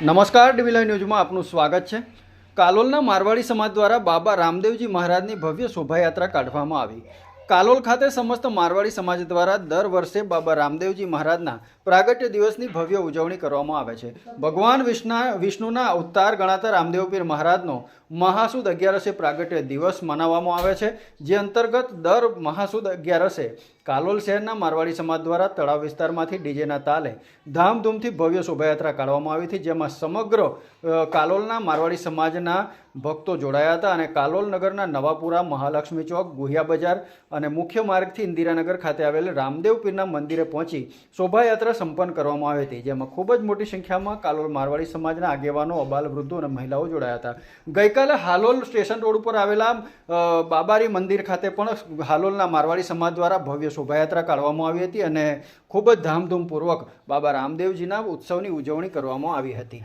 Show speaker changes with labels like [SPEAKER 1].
[SPEAKER 1] નમસ્કાર ડીવીલાઈ ન્યૂઝમાં આપનું સ્વાગત છે. કાલોલના મારવાડી સમાજ દ્વારા બાબા રામદેવજી મહારાજની ભવ્ય શોભાયાત્રા કાઢવામાં આવી. કાલોલ ખાતે સમસ્ત મારવાડી સમાજ દ્વારા દર વર્ષે બાબા રામદેવજી મહારાજના પ્રાગટ્ય દિવસની ભવ્ય ઉજવણી કરવામાં આવે છે. ભગવાન વિષ્ણા, વિષ્ણુના અવતાર ગણાતા રામદેવપીર મહારાજનો મહાસુદ અગિયારસે પ્રાગટ્ય દિવસ મનાવવામાં આવે છે, જે અંતર્ગત દર મહાસુદ અગિયારસે કાલોલ શહેરના મારવાડી સમાજ દ્વારા તળાવ વિસ્તારમાંથી ડીજેના તાલે ધામધૂમથી ભવ્ય શોભાયાત્રા કાઢવામાં આવી હતી, જેમાં સમગ્ર કાલોલના મારવાડી સમાજના ભક્તો જોડાયા હતા અને કાલોલ નગરના નવાપુરા મહાલક્ષ્મી ચોક, ગુહિયા બજાર અને મુખ્ય માર્ગથી ઇન્દિરાનગર ખાતે આવેલ રામદેવ પીરના મંદિરે પહોંચી શોભાયાત્રા સંપન્ન કરવામાં આવી હતી, જેમાં ખૂબ જ મોટી સંખ્યામાં કાલોલ મારવાડી સમાજના આગેવાનો, અબાલ વૃદ્ધો અને મહિલાઓ જોડાયા હતા. ગઈકાલે હાલોલ સ્ટેશન રોડ ઉપર આવેલા બાબારી મંદિર ખાતે પણ હાલોલના મારવાડી સમાજ દ્વારા ભવ્ય શોભાયાત્રા કાઢવામાં આવી હતી અને ખૂબ જ ધામધૂમપૂર્વક બાબા રામદેવજીના ઉત્સવની ઉજવણી કરવામાં આવી હતી.